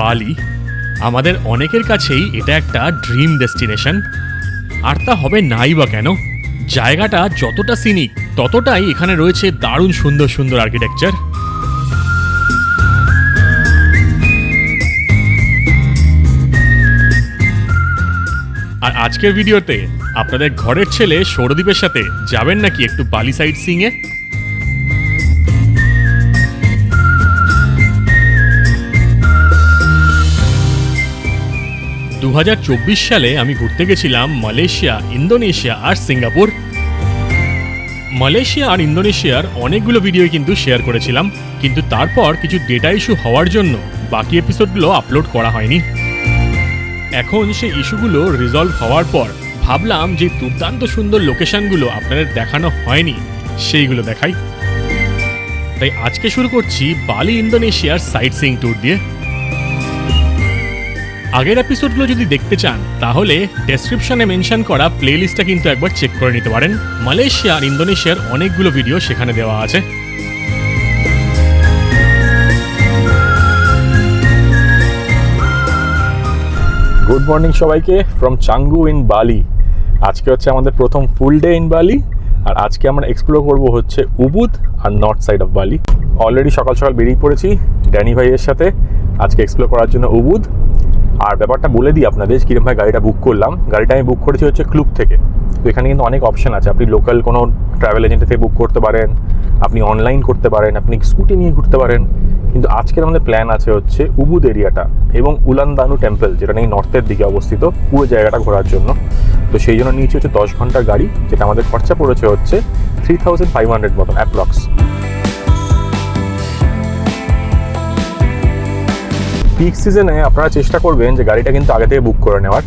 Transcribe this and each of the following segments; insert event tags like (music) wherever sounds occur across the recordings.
বালি। আমাদের অনেকের কাছেই এটা একটা ড্রিম ডেস্টিনেশন আর তা হবে নাই বা কেন? জায়গাটা যতটা সিনিক ততটাই এখানে রয়েছে দারুণ সুন্দর সুন্দর আর্কিটেকচার আর আজকের ভিডিওতে আপনাদের ঘরের ছেলে সৌরদীপের সাথে যাবেন নাকি একটু বালি সাইড সিংয়ে দু হাজার চব্বিশ সালে আমি ঘুরতে গেছিলাম মালয়েশিয়া, ইন্দোনেশিয়া আর সিঙ্গাপুর। মালয়েশিয়া আর ইন্দোনেশিয়ার অনেকগুলো ভিডিও কিন্তু শেয়ার করেছিলাম, কিন্তু তারপর কিছু ডেটা ইস্যু হওয়ার জন্য বাকি এপিসোডগুলো আপলোড করা হয়নি। এখন সেই ইস্যুগুলো রিজলভ হওয়ার পর ভাবলাম যে দুর্দান্ত সুন্দর লোকেশনগুলো আপনাদের দেখানো হয়নি, সেইগুলো দেখাই। তাই আজকে শুরু করছি বালি ইন্দোনেশিয়ার সাইট সিং ট্যুর দিয়ে। আগের এপিসোডগুলো যদি দেখতে চান, তাহলে ডেসক্রিপশনে মেনশন করা প্লেলিস্টটা কিন্তু একবার চেক করে নিতে পারেন। মালয়েশিয়া আর ইন্দোনেশিয়ার অনেকগুলো ভিডিও সেখানে দেওয়া আছে। গুড মর্নিং সবাইকে ফ্রম চাঙ্গু ইন বালি আজকে হচ্ছে আমাদের প্রথম ফুল ডে ইন বালি আর আজকে আমরা এক্সপ্লোর করব হচ্ছে Ubud R north side of Bali already সকাল সকাল বেরিয়ে পড়েছি ড্যানি ভাইয়ের সাথে। আজকে এক্সপ্লোর করার জন্য উবুদ আর ব্যাপারটা বলে দিই আপনাদের কীরকমভাবে গাড়িটা বুক করলাম। গাড়িটা আমি বুক করেছি হচ্ছে ক্লুব থেকে। তো এখানে কিন্তু অনেক অপশন আছে। আপনি লোকাল কোনো ট্রাভেল এজেন্ট থেকে বুক করতে পারেন, আপনি অনলাইন করতে পারেন, আপনি স্কুটি নিয়ে ঘুরতে পারেন। কিন্তু আজকের আমাদের প্ল্যান আছে হচ্ছে উবুদ এরিয়াটা এবং উলানদানু টেম্পল যেটা নাকি নর্থের দিকে অবস্থিত, পুরো জায়গাটা ঘোরার জন্য। তো সেই জন্য নিয়েছি হচ্ছে দশ ঘণ্টার গাড়ি, যেটা আমাদের খরচা পড়েছে হচ্ছে থ্রি থাউজেন্ড ফাইভ হান্ড্রেড মতন অ্যাপ্রক্স পিক সিজনে আপনারা চেষ্টা করবেন যে গাড়িটা কিন্তু আগে থেকে বুক করে নেওয়ার।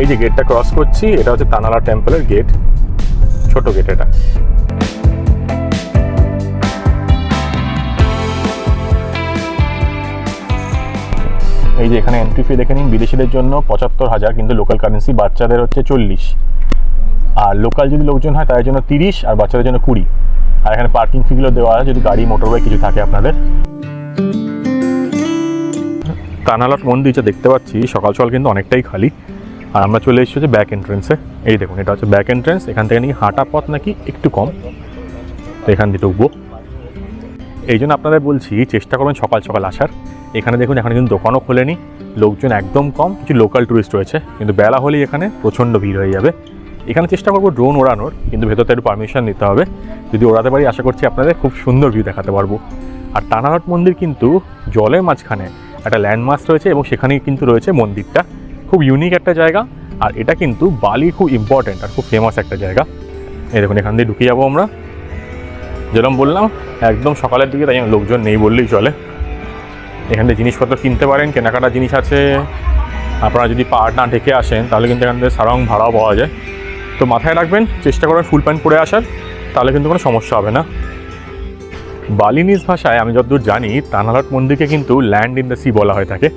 এই যে গেটটা ক্রস করছি, এটা হচ্ছে তানালা টেম্পলের গেট ছোট গেট এটা। এই যে এখানে এন্ট্রি ফি দেখে নিন, বিদেশিদের জন্য পঁচাত্তর হাজার, কিন্তু লোকাল কারেন্সি বাচ্চাদের হচ্ছে চল্লিশ। আর লোকাল যদি লোকজন হয়, তাদের জন্য তিরিশ, আর বাচ্চাদের জন্য কুড়ি। আর এখানে পার্কিং ফিগুলো দেওয়া আছে, যদি গাড়ি মোটর বাইক কিছু থাকে আপনাদের। কানালট মন্দির যা দেখতে পাচ্ছি, সকাল সকাল কিন্তু অনেকটাই খালি। আর আমরা চলে এসেছি ব্যাক এন্ট্রেন্সে এই দেখুন, এটা হচ্ছে ব্যাক এন্ট্রেন্স এখান থেকে নাকি হাঁটা পথ নাকি একটু কম। তো এখান দিয়ে ঢুকবো। এই জন্য আপনাদের বলছি, চেষ্টা করবেন সকাল সকাল আসার। এখানে দেখুন, এখানে কিন্তু দোকানও খোলেনি। লোকজন একদম কম, কিছু লোকাল ট্যুরিস্ট রয়েছে। কিন্তু বেলা হলেই এখানে প্রচণ্ড ভিড় হয়ে যাবে। এখানে চেষ্টা করব ড্রোন ওড়ানোর, কিন্তু ভেতরতে একটু পারমিশন নিতে হবে। যদি ওড়াতে পারি, আশা করছি আপনাদের খুব সুন্দর ভিউ দেখাতে পারব। আর টানাহাট মন্দির কিন্তু জলের মাঝখানে একটা ল্যান্ডমার্ক রয়েছে এবং সেখানেই কিন্তু রয়েছে মন্দিরটা। খুব ইউনিক একটা জায়গা, আর এটা কিন্তু বালি খুব ইম্পর্ট্যান্ট আর খুব ফেমাস একটা জায়গা। এই দেখুন, এখান দিয়ে ঢুকে যাব আমরা। যেরকম বললাম, একদম সকালের দিকে, তাই লোকজন নেই বললেই চলে। এখান থেকে জিনিসপত্র কিনতে পারেন কেনাকাটা জিনিস আছে। আপনারা যদি পা না ঢেকে আসেন, তাহলে কিন্তু এখান থেকে সারং ভাড়াও পাওয়া যায়। তো মাথায় রাখবেন, চেষ্টা করবেন ফুল প্যান্ট পরে আসার, তাহলে কিন্তু কোনো সমস্যা হবে না। বালিনিজ ভাষায় আমি যতদূর জানি তানালাট মন্দিরকে কিন্তু ল্যান্ড ইন দ্য সি বলা হয়ে থাকে।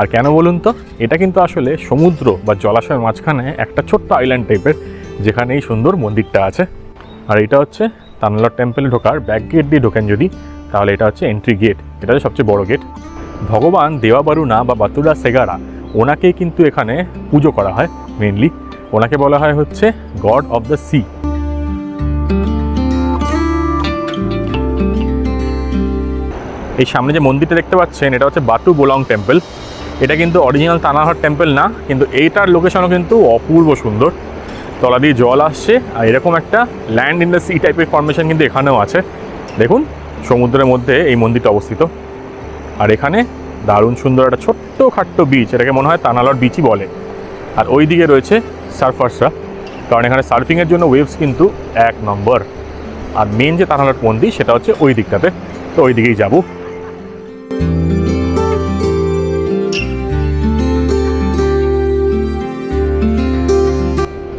আর কেন বলুন তো, এটা কিন্তু আসলে সমুদ্র বা জলাশয়ের মাঝখানে একটা ছোট্ট আইল্যান্ড টাইপের যেখানে এই সুন্দর মন্দিরটা আছে। আর এটা হচ্ছে তানালাট টেম্পলে ঢোকার ব্যাক গেট দিয়ে ঢোকেন যদি, তাহলে এটা হচ্ছে এন্ট্রি গেট এটা হচ্ছে সবচেয়ে বড় গেট ভগবান দেওয়াবারুনা বা বাতুরা সেগারা, ওনাকেই কিন্তু এখানে পুজো করা হয় মেনলি ওনাকে বলা হয় হচ্ছে গড অফ দ্য সি। এই সামনে যে মন্দিরটা দেখতে পাচ্ছেন, এটা হচ্ছে বাটু বোলং টেম্পল। এটা কিন্তু অরিজিনাল তানাহাট টেম্পল না, কিন্তু এইটার লোকেশনও কিন্তু অপূর্ব সুন্দর। তলা দিয়ে জল আসছে, আর এরকম একটা ল্যান্ড ইন দ্য সি টাইপের ফর্মেশন কিন্তু এখানেও আছে। দেখুন, সমুদ্রের মধ্যে এই মন্দিরটা অবস্থিত। আর এখানে দারুণ সুন্দর একটা ছোট্ট খাট্ট বিচ এটাকে মনে হয় তানালট বিচই বলে। আর ওই দিকে রয়েছে সার্ফার্সরা। কারণ এখানে সার্ফিংয়ের জন্য ওয়েভস কিন্তু এক নম্বর। আর মেন যে তানালট মন্দির, সেটা হচ্ছে ওই দিকটাতে। তো ওই দিকেই যাব।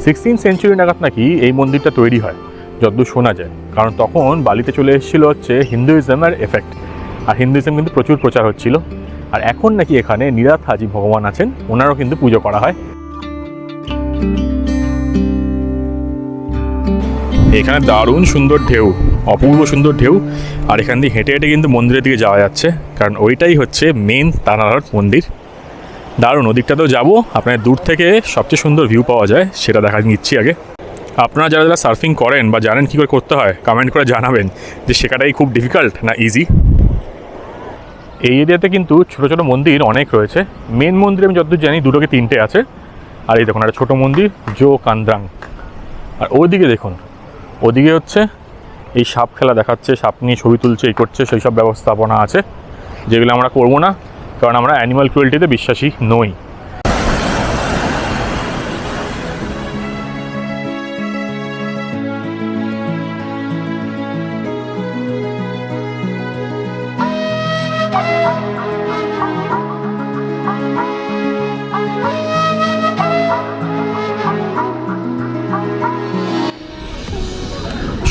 সিক্সটিন সেঞ্চুরি নাগাদ নাকি এই মন্দিরটা তৈরি হয় যতদূর শোনা যায়। কারণ তখন বালিতে চলে এসেছিল হচ্ছে হিন্দুইজমের এফেক্ট আর হিন্দুইজম কিন্তু প্রচুর প্রচার হচ্ছিল। আর এখন নাকি এখানে নিরাত হাজি ভগবান আছেন, ওনারও কিন্তু পুজো করা হয়। এখানে দারুণ সুন্দর ঢেউ, অপূর্ব সুন্দর ঢেউ। আর এখান দিয়ে হেঁটে হেঁটে কিন্তু মন্দিরের দিকে যাওয়া যাচ্ছে, কারণ ওইটাই হচ্ছে মেন তানারহাট মন্দির। দারুণ, ওদিকটাতেও যাব আপনার দূর থেকে সবচেয়ে সুন্দর ভিউ পাওয়া যায়, সেটা দেখা নিচ্ছি আগে। আপনারা যারা যারা সার্ফিং করেন বা জানেন কী করে করতে হয় কমেন্ট করে জানাবেন যে শেখাটাই খুব ডিফিকাল্ট না ইজি এই এরিয়াতে কিন্তু ছোটো ছোটো মন্দির অনেক রয়েছে। মেন মন্দির আমি যতদূর জানি, দুটোকে তিনটে আছে। আর এই দেখুন একটা ছোটো মন্দির, জো কান্দ্রাং। আর ওইদিকে দেখুন, ওদিকে হচ্ছে এই সাপ খেলা দেখাচ্ছে, সাপ নিয়ে ছবি তুলছে, এই করছে, সেই সব ব্যবস্থাপনা আছে, যেগুলো আমরা করব না, কারণ আমরা অ্যানিমাল ক্রুয়েল্টিতে বিশ্বাসী নই।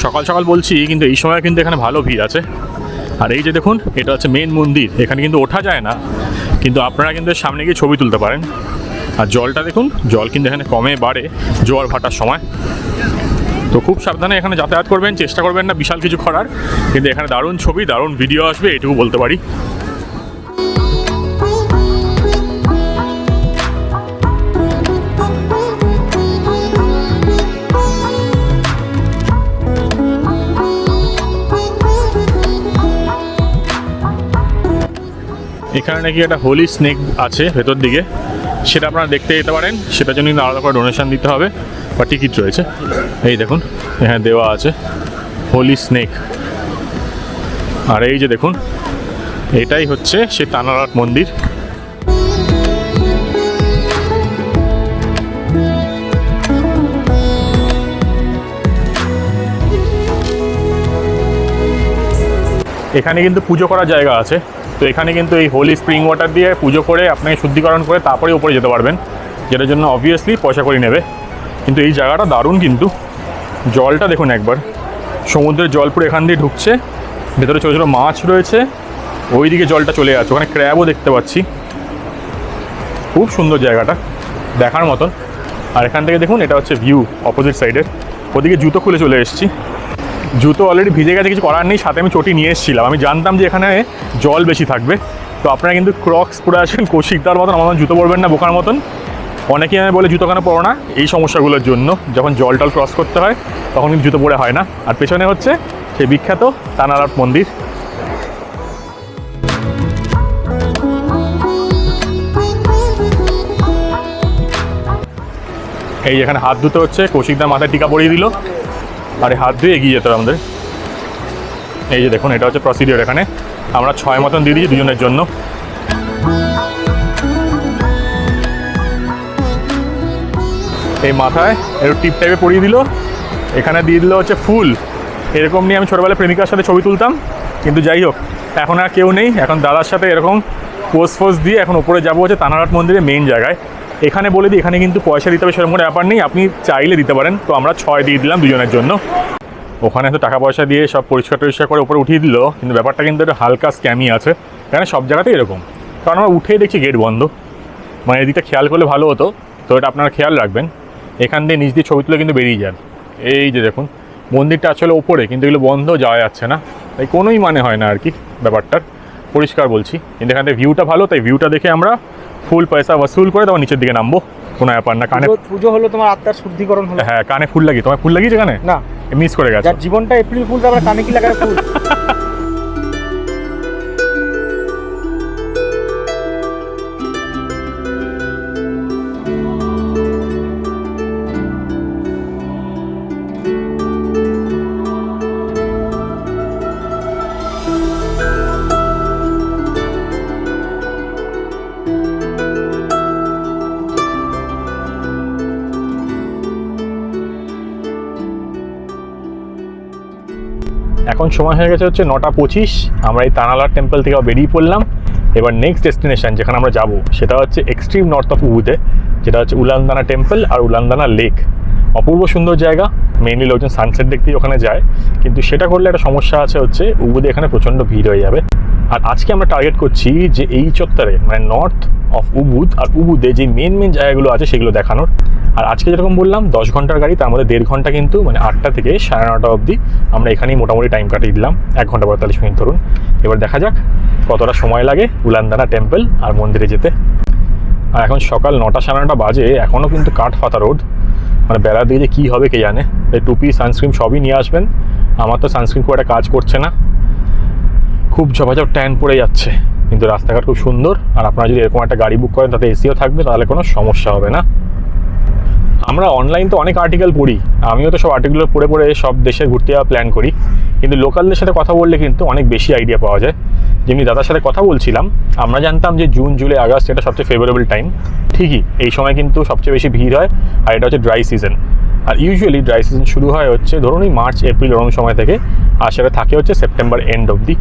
সকাল সকাল বলছি, কিন্তু এই সময় কিন্তু এখানে ভালো ভিড় আছে। আর এই যে দেখুন, এটা হচ্ছে মেন মন্দির। এখানে কিন্তু ওঠা যায় না, কিন্তু আপনারা কিন্তু সামনে গিয়ে ছবি তুলতে পারেন। আর জলটা দেখুন, জল কিন্তু এখানে কমে বাড়ে জোয়ার ভাটার সময়। তো খুব সাবধানে এখানে যাতায়াত করবেন, চেষ্টা করবেন না বিশাল কিছু করার। কিন্তু এখানে দারুণ ছবি, দারুণ ভিডিও আসবে, এটুকু বলতে পারি। এখানে নাকি একটা হোলি স্নেক আছে ভেতর দিকে? সেটা আপনারা দেখতে যেতে পারেন। সেটার জন্য কিন্তু আলাদা করে ডোনেশন দিতে হবে, বা টিকিট রয়েছে। এই দেখুন, এখানে দেওয়া আছে হোলি স্নেক আর এই যে দেখুন, এটাই হচ্ছে সে তানারাট মন্দির। এখানে কিন্তু পুজো করার জায়গা আছে। তো এখানে কিন্তু এই হোলি স্প্রিং ওয়াটার দিয়ে পুজো করে আপনি শুদ্ধিকরণ করে তারপরে উপরে যেতে পারবেন। যেটার জন্য অবভিয়াসলি পয়সা করে নেবে। কিন্তু এই জায়গাটা দারুণ কিন্তু। জলটা দেখুন একবার। সমুদ্রের জল পুরো এখান দিয়ে ঢুকছে। ভেতরে ছোটো ছোটো মাছ রয়েছে। ওইদিকে জলটা চলে যাচ্ছে। ওখানে ক্র্যাবও দেখতে পাচ্ছি। খুব সুন্দর জায়গাটা। দেখার মতন। আর এখান থেকে দেখুন, এটা হচ্ছে ভিউ অপোজিট সাইডের ওদিকে জুতো খুলে চলে এসেছি। জুতো অলরেডি ভিজে গেছে, কিছু করার নেই, সাথে আমি চটি নিয়ে এসেছিলাম। আমি জানতাম যে এখানে জল বেশি থাকবে। তো আপনারা কিন্তু ক্রক্স পরে আসেন কৌশিকদার মতন আমার জুতো পরবেন না বোকার মতন। অনেকেই আমি বলে, জুতো কেন পরো না? এই সমস্যাগুলোর জন্য, যখন জল টল ক্রস করতে হয়, তখন কিন্তু জুতো পরে হয় না। আর পেছনে হচ্ছে সেই বিখ্যাত তানারাট মন্দির। এই এখানে হাত ধুতে হচ্ছে, কৌশিকদার মাথায় টিকা পরিয়ে দিল। আর হাত দিয়ে এগিয়ে যেতে হবে আমাদের। এই যে দেখুন, এটা হচ্ছে প্রসিডিওর এখানে। আমরা ছয় মতন দিয়ে দিয়েছি দুজনের জন্য। এই মাথায় একটু টিপ টাইপে পরিয়ে দিল। এখানে দিয়ে দিল হচ্ছে ফুল। এরকম নিয়ে আমি ছোটোবেলায় প্রেমিকার সাথে ছবি তুলতাম। কিন্তু যাই হোক, এখন আর কেউ নেই। এখন দাদার সাথে এরকম পোজ ফোজ দিয়ে এখন উপরে যাব হচ্ছে তানারহাট মন্দিরের মেইন জায়গায়। এখানে বলে দিই, এখানে কিন্তু পয়সা দিতে হবে, সেরকম কোনো ব্যাপার নেই। আপনি চাইলে দিতে পারেন, তো আমরা ছয় দিয়ে দিলাম দুজনের জন্য। ওখানে তো টাকা পয়সা দিয়ে সব পরিষ্কার টরিষ্কার করে উপরে উঠিয়ে দিল, কিন্তু ব্যাপারটা কিন্তু একটা হালকা স্ক্যামই আছে। এখানে সব জায়গাতেই এরকম। কারণ আমরা উঠেই দেখছি গেট বন্ধ। মানে এদিকটা খেয়াল করলে ভালো হতো, তো এটা আপনারা খেয়াল রাখবেন। এখান দিয়ে নিজ দিয়ে ছবি তুলে কিন্তু বেরিয়ে যান। এই যে দেখুন, মন্দিরটা আসলে ওপরে, কিন্তু এগুলো বন্ধ যাওয়া যাচ্ছে না। তাই কোনোই মানে হয় না আর কি ব্যাপারটার। পরিষ্কার বলছি। কিন্তু এখান থেকে ভিউটা ভালো, তাই ভিউটা দেখে আমরা ফুল পয়সা বসুল করে তোমার নিচের দিকে নামবো। কোনো ব্যাপার না কানে পুজো- হলো তোমার আত্মার শুদ্ধিকরণ হলো। হ্যাঁ কানে ফুল লাগি তোমার ফুল লাগিয়েছে কানে? না। মিস করে গেছে। জীবনটা এপ্রিল ফুল তারপরে কানে কি লাগায় ফুল? (laughs) এখন সময় হয়ে গেছে হচ্ছে নটা পঁচিশ। আমরা এই তানালার টেম্পল থেকে বেরিয়ে পড়লাম। এবার নেক্সট ডেস্টিনেশন যেখানে আমরা যাব, সেটা হচ্ছে এক্সট্রিম নর্থ অফ উবুতে যেটা হচ্ছে উলানদানা টেম্পল আর উলানদানা লেক অপূর্ব সুন্দর জায়গা মেইনলি লোকজন সানসেট দেখতেই ওখানে যায়। কিন্তু সেটা করলে একটা সমস্যা আছে হচ্ছে উবুদে এখানে প্রচণ্ড ভিড় হয়ে যাবে। আর আজকে আমরা টার্গেট করছি যে এই চত্বরে মানে নর্থ অফ উবুদ আর উবুদে যে মেন মেন জায়গাগুলো আছে, সেগুলো দেখানোর। আর আজকে যেরকম বললাম, দশ ঘণ্টার গাড়ি, তার মধ্যে দেড় ঘণ্টা কিন্তু মানে আটটা থেকে সাড়ে নটা অবধি আমরা এখানেই মোটামুটি টাইম কাটিয়ে দিলাম। এক ঘণ্টা পঁয়তাল্লিশ মিনিট ধরুন। এবার দেখা যাক কতটা সময় লাগে উলানদানা টেম্পল আর মন্দিরে যেতে। আর এখন সকাল নটা সাড়ে নটা বাজে এখনও কিন্তু কাঠফাতা রোড মানে বেলা দিয়ে যে কী হবে কে জানে? এই টুপি সানস্ক্রিন সবই নিয়ে আসবেন। আমার তো সানস্ক্রিন খুব একটা কাজ করছে না। খুব ঝপাঝপ ট্যান পড়ে যাচ্ছে। কিন্তু রাস্তাঘাট খুব সুন্দর। আর আপনারা যদি এরকম একটা গাড়ি বুক করেন, তাতে এসিও থাকবে, তাহলে কোনো সমস্যা হবে না। আমরা অনলাইন তো অনেক আর্টিকেল পড়ি। আমিও তো সব আর্টিকেল পড়ে পড়ে সব দেশে ঘুরতে যাওয়া প্ল্যান করি। কিন্তু লোকালদের সাথে কথা বললে কিন্তু অনেক বেশি আইডিয়া পাওয়া যায়। যেমনি দাদার সাথে কথা বলছিলাম, আমরা জানতাম যে জুন জুলাই আগস্ট এটা সবচেয়ে ফেভারেবল টাইম ঠিকই, এই সময় কিন্তু সবচেয়ে বেশি ভিড় হয়, আর এটা হচ্ছে ড্রাই সিজন আর ইউজুয়ালি ড্রাই সিজন শুরু হয় হচ্ছে, ধরুন এই মার্চ এপ্রিল ওরকম সময় থেকে, আর সেটা থাকে হচ্ছে সেপ্টেম্বর এন্ড অবধি।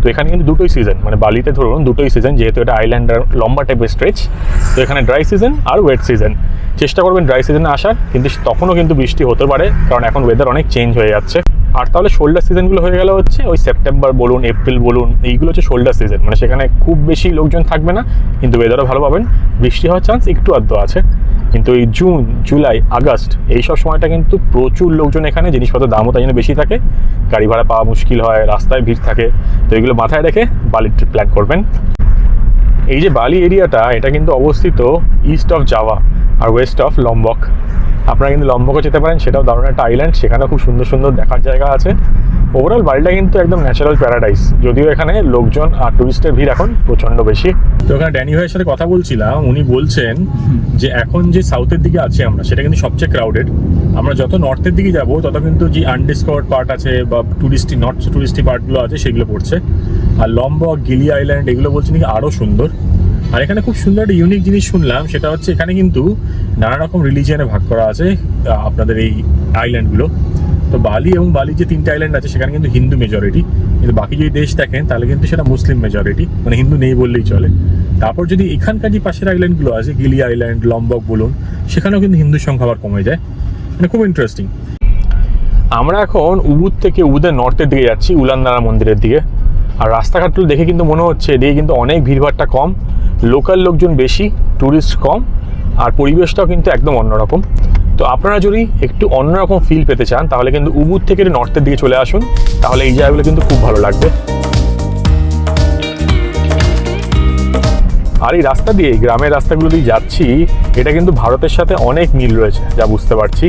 তো এখানে কিন্তু দুটোই সিজন মানে বালিতে ধরুন দুটোই সিজন যেহেতু এটা আইল্যান্ড লম্বা টাইপের স্ট্রেচ তো এখানে ড্রাই সিজন আর ওয়েট সিজন চেষ্টা করবেন ড্রাই সিজনে আসার, কিন্তু তখনও কিন্তু বৃষ্টি হতে পারে, কারণ এখন ওয়েদার অনেক চেঞ্জ হয়ে যাচ্ছে। আর তাহলে শোল্ডার সিজনগুলো হয়ে গেল হচ্ছে ওই সেপ্টেম্বর বলুন এপ্রিল বলুন, এইগুলো হচ্ছে শোল্ডার সিজন মানে সেখানে খুব বেশি লোকজন থাকবে না, কিন্তু ওয়েদারও ভালো পাবেন। বৃষ্টি হওয়ার চান্স একটু আধটু আছে। কিন্তু এই জুন জুলাই আগস্ট এই সব সময়টা কিন্তু প্রচুর লোকজন এখানে জিনিসপত্রের দামও তাই জন্য বেশি থাকে। গাড়ি ভাড়া পাওয়া মুশকিল হয়, রাস্তায় ভিড় থাকে। তো এগুলো মাথায় রেখে বালির ট্রিপ প্ল্যান করবেন। এই যে বালি এরিয়াটা এটা কিন্তু অবস্থিত ইস্ট অফ জাভা আর ওয়েস্ট অফ লম্বক আপনারা কিন্তু লম্বকও যেতে পারেন, সেটাও দারুণ একটা আইল্যান্ড সেখানেও খুব সুন্দর সুন্দর দেখার জায়গা আছে। ওভারঅল বাড়িটা কিন্তু একদম ন্যাচারাল প্যারাডাইস যদিও এখানে লোকজন আর টুরিস্টের ভিড় এখন প্রচণ্ড বেশি। তো ওখানে ড্যানি ভাইয়ের সাথে কথা বলছিলাম, উনি বলছেন যে এখন যে সাউথের দিকে আছি আমরা, সেটা কিন্তু সবচেয়ে ক্রাউডেড আমরা যত নর্থের দিকে যাব, তত কিন্তু যে আনডিসকভার্ড পার্ট আছে বা টুরিস্টি নর্থ টুরিস্টি পার্টগুলো আছে, সেগুলো পড়ছে। আর লম্বক গিলি আইল্যান্ড এগুলো বলছে নাকি আরও সুন্দর। আর এখানে খুব সুন্দর একটা ইউনিক জিনিস শুনলাম, সেটা হচ্ছে এখানে কিন্তু নানা রকম রিলিজিয়ানে ভাগ করা আছে আপনাদের এই আইল্যান্ডগুলো তো বালি এবং বালি যে তিনটে আইল্যান্ড আছে, সেখানে কিন্তু হিন্দু মেজরিটি কিন্তু বাকি যদি দেশ দেখেন, তাহলে কিন্তু সেটা মুসলিম মেজরিটি মানে হিন্দু নেই বললেই চলে। তারপর যদি এখানকার যে পাশের আইল্যান্ডগুলো আছে, গিলি আইল্যান্ড লম্বক বলুন, সেখানেও কিন্তু হিন্দু সংখ্যা আবার কমে যায়। মানে খুব ইন্টারেস্টিং আমরা এখন উবুদ থেকে উবুদের নর্থের দিকে যাচ্ছি, উলানদানা মন্দিরের দিকে। আর রাস্তাঘাটগুলো দেখে কিন্তু মনে হচ্ছে এদিকে কিন্তু অনেক ভিড়ভাড়টা কম। লোকাল লোকজন বেশি ট্যুরিস্ট কম, আর পরিবেশটাও কিন্তু একদম অন্যরকম তো আপনারা যদি একটু অন্যরকম ফিল পেতে চান, তাহলে কিন্তু উবুর থেকে নর্থের দিকে চলে আসুন, তাহলে এই জায়গাগুলো কিন্তু খুব ভালো লাগবে। আর এই রাস্তা দিয়ে গ্রামের রাস্তাগুলো দিয়ে যাচ্ছি, এটা কিন্তু ভারতের সাথে অনেক মিল রয়েছে, যা বুঝতে পারছি।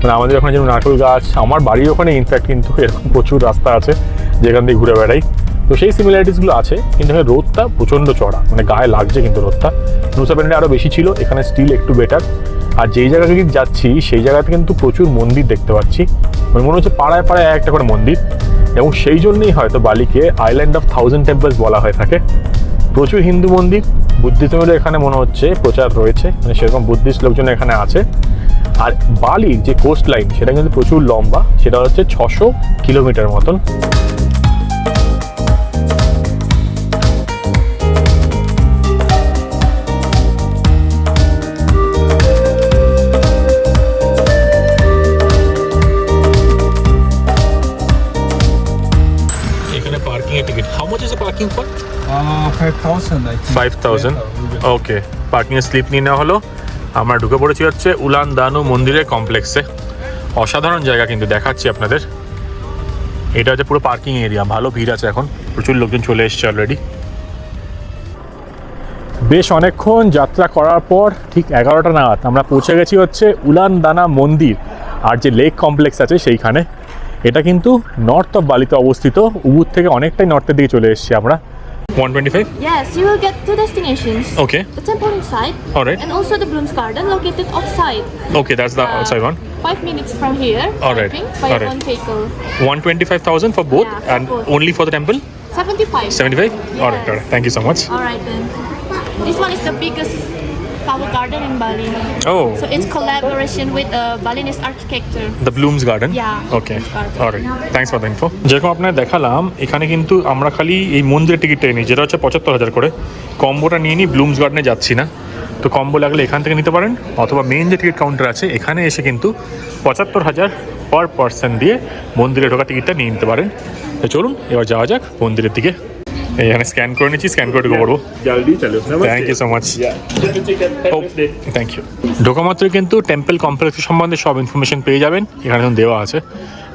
মানে আমাদের ওখানে যেমন নারকেল গাছ, আমার বাড়ির ওখানে ইনফ্যাক্ট কিন্তু এরকম প্রচুর রাস্তা আছে, যেখান দিয়ে ঘুরে বেড়াই। তো সেই সিমিলারিটিসগুলো আছে, কিন্তু এখানে রোদটা প্রচণ্ড চড়া মানে গায়ে লাগছে কিন্তু রোদটা। নুসা প্যান্ডে আরও বেশি ছিল, এখানে স্টিল একটু বেটার আর যেই জায়গা থেকে যাচ্ছি, সেই জায়গাতে কিন্তু প্রচুর মন্দির দেখতে পাচ্ছি। মানে মনে হচ্ছে পাড়ায় পাড়ায় একটা করে মন্দির। এবং সেই জন্যই হয়তো বালিকে আইল্যান্ড অফ থাউজেন্ড টেম্পলস বলা হয়ে থাকে। প্রচুর হিন্দু মন্দির বুদ্ধিজমেরও এখানে মনে হচ্ছে প্রচার রয়েছে মানে সেরকম বুদ্ধিস্ট লোকজন এখানে আছে। আর বালির যে কোস্ট লাইন সেটা কিন্তু প্রচুর লম্বা, সেটা হচ্ছে ছশো কিলোমিটার মতন। 5,000 I think. Okay parking slip নিয়ে নেওয়া হলো। আমরা ঢুকে পড়েছি হচ্ছে উলান দানু মন্দিরের কমপ্লেক্সে অসাধারণ জায়গা কিন্তু দেখাচ্ছি আপনাদের। এটা হচ্ছে পুরো পার্কিং এরিয়া ভালো ভিড় আছে এখন। প্রচুর লোকজন চলে এসছে অলরেডি বেশ অনেকক্ষণ যাত্রা করার পর ঠিক এগারোটা নাগাদ আমরা পৌঁছে গেছি হচ্ছে উলান দানা মন্দির আর যে লেক কমপ্লেক্স আছে সেইখানে। এটা কিন্তু নর্থ অফ বালিতে অবস্থিত। উবুর থেকে অনেকটাই নর্থের দিকে চলে এসেছি আমরা। 125? Yes, you will get two destinations. Okay. The temple inside. All right. And also the Bloom's Garden located outside. Okay, that's the uh, outside one. Five minutes from here. All right. By All right. One vehicle. 125,000 for both yeah, for and both. only for the temple? 75. 75? Yes. All right, all right. Thank you so much. All right then. This one is the biggest flower garden in Bali. Oh, So it's collaboration with uh, Balinese architecture. the Blooms Garden? Yeah, Okay. Alright. Thanks for the info. যেরকম আপনার দেখালাম এখানে কিন্তু আমরা খালি এই মন্দিরের টিকিটটাই নিই যেটা হচ্ছে পঁচাত্তর হাজার করে কম্বোটা নিয়ে নিই ব্লুমস গার্ডেনে যাচ্ছি না তো কম্বো লাগলে এখান থেকে নিতে পারেন অথবা মেইন যে টিকিট কাউন্টার আছে এখানে এসে কিন্তু পঁচাত্তর হাজার পার পার্সন দিয়ে মন্দিরে ঢোকা টিকিটটা নিয়ে নিতে পারেন তো চলুন এবার যাওয়া যাক মন্দিরের দিকে এখানে স্ক্যান করে নিচ্ছি স্ক্যান করে ঢুকে পড়ব thank you so much thank you ঢোকা মাত্রই কিন্তু টেম্পল কমপ্লেক্স সম্বন্ধে সব ইনফরমেশন পেয়ে যাবেন। এখানে দেওয়া আছে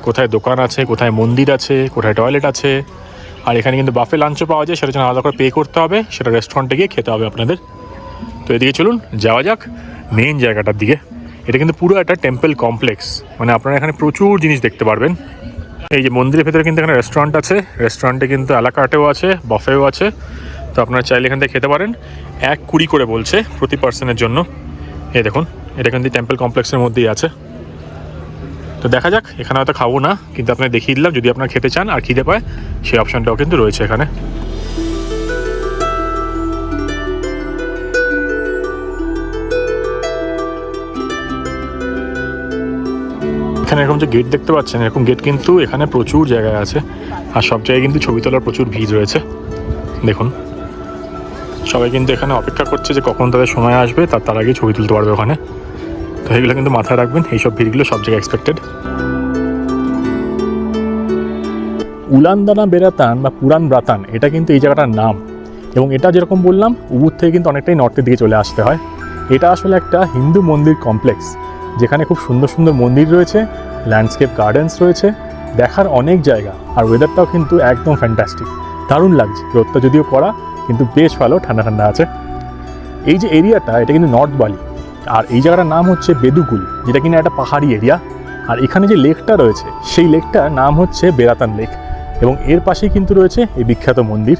কোথায় দোকান আছে কোথায় মন্দির আছে কোথায় টয়লেট আছে। আর এখানে কিন্তু বাফে লাঞ্চও পাওয়া যায় সেটা জন্য আলাদা করে পে করতে হবে সেটা রেস্টুরেন্টে গিয়ে খেতে হবে আপনাদের। তো এদিকে চলুন যাওয়া যাক মেন জায়গাটার দিকে। এটা কিন্তু পুরো একটা টেম্পল কমপ্লেক্স মানে আপনারা এখানে প্রচুর জিনিস দেখতে পারবেন। এই যে মন্দিরের ভেতরে কিন্তু এখানে রেস্টুরেন্ট আছে। রেস্টুরেন্টে কিন্তু এলাকাটেও আছে বফেও আছে। তো আপনারা চাইলে এখান থেকে খেতে পারেন। এক কুড়ি করে বলছে প্রতি পার্সনের জন্য। এই দেখুন, এটা কিন্তু টেম্পল কমপ্লেক্সের মধ্যেই আছে। তো দেখা যাক, এখানে হয়তো খাব না, কিন্তু আপনার দেখিয়ে দিলাম। যদি আপনারা খেতে চান আর খিদে পায়, সেই অপশানটাও কিন্তু রয়েছে এখানে। এখানে এরকম যে গেট দেখতে পাচ্ছেন, এরকম গেট কিন্তু এখানে প্রচুর জায়গায় আছে। আর সব জায়গায় কিন্তু ছবি তোলার প্রচুর ভিড় রয়েছে। দেখুন। সবাই কিন্তু এখানে অপেক্ষা করছে যে কখন তাদের সময় আসবে তার তার আগে ছবি তুলতে পারবে ওখানে। তো এগুলো কিন্তু মাথায় রাখবেন, এইসব ভিড়গুলো সব জায়গায় এক্সপেক্টেড উলানদানা বেরাতান বা পুরান ব্রাতান, এটা কিন্তু এই জায়গাটার নাম। এবং এটা যেরকম বললাম, উবুর থেকে কিন্তু অনেকটাই নর্থের দিকে চলে আসতে হয়। এটা আসলে একটা হিন্দু মন্দির কমপ্লেক্স যেখানে খুব সুন্দর সুন্দর মন্দির রয়েছে ল্যান্ডস্কেপ গার্ডেন্স রয়েছে, দেখার অনেক জায়গা আর ওয়েদারটাও কিন্তু একদম ফ্যান্টাস্টিক দারুণ লাগছে, রোদটা যদিও করা কিন্তু বেশ ভালো, ঠান্ডা ঠান্ডা আছে। এই যে এরিয়াটা এটা কিন্তু নর্থ বালি আর এই জায়গাটার নাম হচ্ছে বেদুকুল যেটা কিনা একটা পাহাড়ি এরিয়া আর এখানে যে লেকটা রয়েছে, সেই লেকটার নাম হচ্ছে বেরাতান লেক এবং এর পাশেই কিন্তু রয়েছে এই বিখ্যাত মন্দির।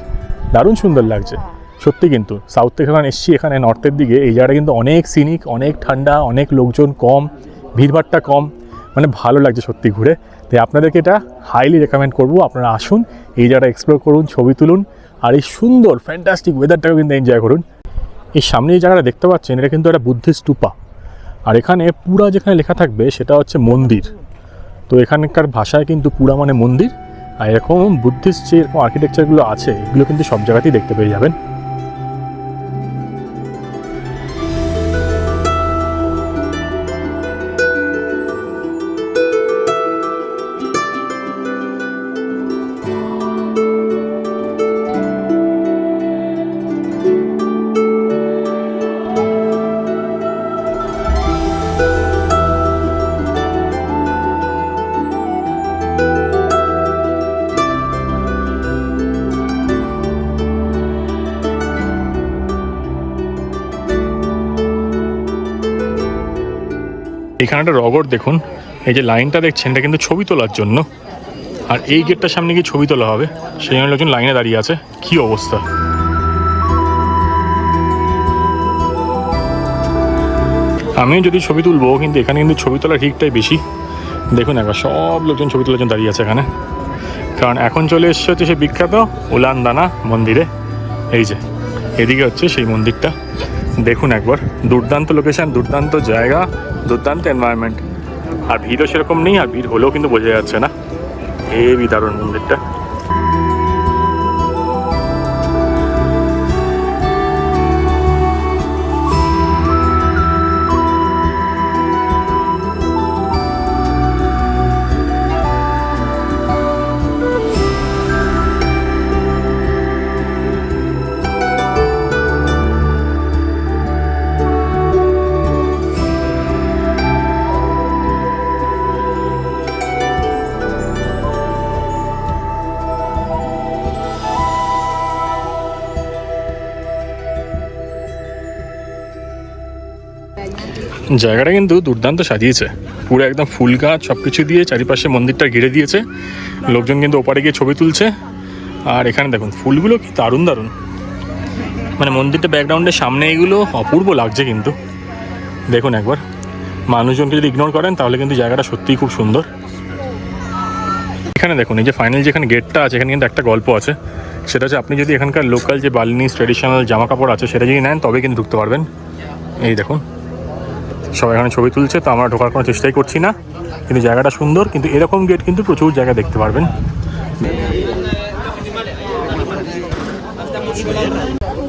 দারুণ সুন্দর লাগছে। সত্যি কিন্তু সাউথ থেকে যখন এসছি এখানে নর্থের দিকে, এই জায়গাটা কিন্তু অনেক সিনিক অনেক ঠান্ডা, অনেক লোকজন কম, ভিড়ভাড়টা কম মানে ভালো লাগছে সত্যি ঘুরে। তাই আপনাদেরকে এটা হাইলি রেকমেন্ড করব, আপনারা আসুন, এই জায়গাটা এক্সপ্লোর করুন, ছবি তুলুন, আর এই সুন্দর ফ্যান্টাস্টিক ওয়েদারটাকেও কিন্তু এনজয় করুন। এই সামনে যে জায়গাটা দেখতে পাচ্ছেন, এটা কিন্তু একটা বুদ্ধিস্ট স্তূপা। আর এখানে পুরা যেখানে লেখা থাকবে, সেটা হচ্ছে মন্দির। তো এখানকার ভাষায় কিন্তু পুরা মানে মন্দির। আর এরকম বুদ্ধিস্ট যে এরকম আর্কিটেকচারগুলো আছে, এগুলো কিন্তু সব জায়গাতেই দেখতে পেয়ে যাবেন। এখানে একটা রগর দেখুন। এই যে লাইনটা দেখছেন, এটা কিন্তু ছবি তোলার জন্য। আর এই গেটটার সামনে গিয়ে ছবি তোলা হবে। সেই জন্য লোকজন লাইনে দাঁড়িয়ে আছে। কি অবস্থা? আমিও যদি ছবি তুলবো, কিন্তু এখানে কিন্তু ছবি তোলার হিকটাই বেশি। দেখুন একবার, সব লোকজন ছবি তোলার জন্য দাঁড়িয়ে আছে এখানে। কারণ এখন চলে এসছে হচ্ছে সেই বিখ্যাত উলানদানা মন্দিরে। এই যে, এদিকে হচ্ছে সেই মন্দিরটা। দেখুন একবার। দুর্দান্ত লোকেশান দুর্দান্ত জায়গা, দুর্দান্ত এনভায়রনমেন্ট আর ভিড়ও সেরকম নেই, আর ভিড় হলেও কিন্তু বোঝা যাচ্ছে না। হেভি দারুণ মন্দিরটা। জায়গাটা কিন্তু দুর্দান্ত সাজিয়েছে। পুরো একদম ফুল গাছ সব কিছু দিয়ে চারিপাশে মন্দিরটা ঘিরে দিয়েছে। লোকজন কিন্তু ওপারে গিয়ে ছবি তুলছে। আর এখানে দেখুন, ফুলগুলো কি দারুণ দারুণ। মানে মন্দিরটা ব্যাকগ্রাউন্ডের সামনে এগুলো অপূর্ব লাগছে কিন্তু। দেখুন একবার, মানুষজনকে যদি ইগনোর করেন তাহলে কিন্তু জায়গাটা সত্যিই খুব সুন্দর। এখানে দেখুন, এই যে ফাইনাল যেখানে গেটটা আছে, এখানে কিন্তু একটা গল্প আছে। সেটা হচ্ছে আপনি যদি এখানকার লোকাল যে বালিনিস ট্রেডিশনাল জামা কাপড় আছে, সেটা যদি নেন তবে কিন্তু ঢুকতে পারবেন। এই দেখুন সবাই এখানে ছবি তুলছে, তো আমরা ঢোকার কোনো চেষ্টাই করছি না। কিন্তু জায়গাটা সুন্দর, কিন্তু এরকম গেট কিন্তু প্রচুর জায়গা দেখতে পারবেন।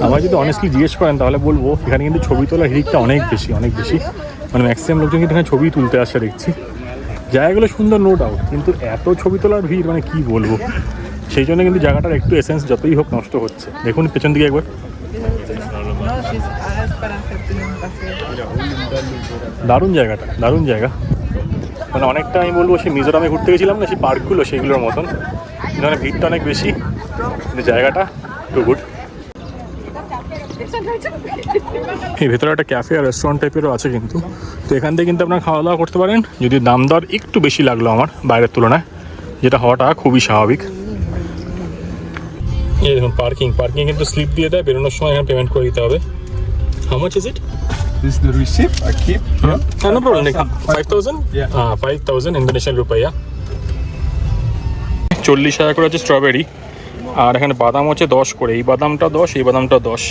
আমার যদি অনেস্টলি জিজ্ঞেস করেন, তাহলে বলব, এখানে কিন্তু ছবি তোলার হিরিকটা অনেক বেশি অনেক বেশি। মানে ম্যাক্সিমাম লোকজন কিন্তু এখানে ছবি তুলতে আসে, দেখছি। জায়গাগুলো সুন্দর নো ডাউট কিন্তু এত ছবি তোলার ভিড় মানে কি বলব? সেই জন্য কিন্তু জায়গাটার একটু এসেন্স যতই হোক নষ্ট হচ্ছে। দেখুন, পেছন দিকে একবার। দারুণ জায়গাটা, দারুণ জায়গা। মানে অনেকটা আমি বলব সেই মিজোরামে ঘুরতে গেছিলাম না, সেই পার্কগুলো সেইগুলোর মতন। এখানে ভিড়টা অনেক বেশি। জায়গাটা টু গুড এই ভেতরে একটা ক্যাফে আর রেস্টুরেন্ট টাইপেরও আছে কিন্তু। তো এখান থেকে কিন্তু আপনারা খাওয়া দাওয়া করতে পারেন। যদি দাম দর একটু বেশি লাগল আমার বাইরের তুলনায়, যেটা হওয়াটা খুবই স্বাভাবিক। এই দেখুন পার্কিং পার্কিং কিন্তু স্লিপ দিয়ে দেয়, বেরোনোর সময় এখানে পেমেন্ট করে দিতে হবে। How much is it This is the receipt I keep. হ্যাঁ no problem five thousand Yeah. হ্যাঁ ফাইভ থাউজেন্ড ইন্দোনেশিয়ান রুপাইয়া চল্লিশ টাকা করে হচ্ছে স্ট্রবেরি আর এখানে বাদাম হচ্ছে দশ করে। এই বাদামটা দশ এই বাদামটা দশ।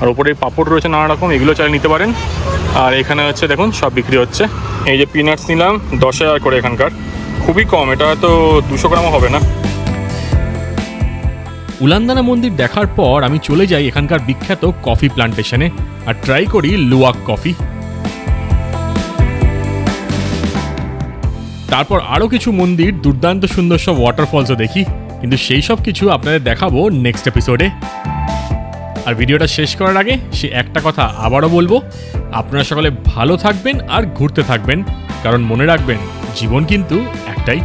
আর ওপরে পাপড় রয়েছে নানা রকম এগুলো চাইলে নিতে পারেন। আর এখানে হচ্ছে দেখুন সব বিক্রি হচ্ছে। এই যে পিনাটস নিলাম দশ হাজার করে এখানকার। খুবই কম এটা হয়তো দুশো গ্রামও হবে না। উলান্দানা মন্দির দেখার পর আমি চলে যাই এখানকার বিখ্যাত কফি প্লান্টেশনে আর ট্রাই করি লুয়াক কফি তারপর আরও কিছু মন্দির, দুর্দান্ত সুন্দর সব ওয়াটারফলসও দেখি। কিন্তু সেই সব কিছু আপনাদের দেখাবো নেক্সট এপিসোডে আর ভিডিওটা শেষ করার আগে সে একটা কথা আবারও বলব, আপনারা সকলে ভালো থাকবেন আর ঘুরতে থাকবেন। কারণ মনে রাখবেন, জীবন কিন্তু একটাই।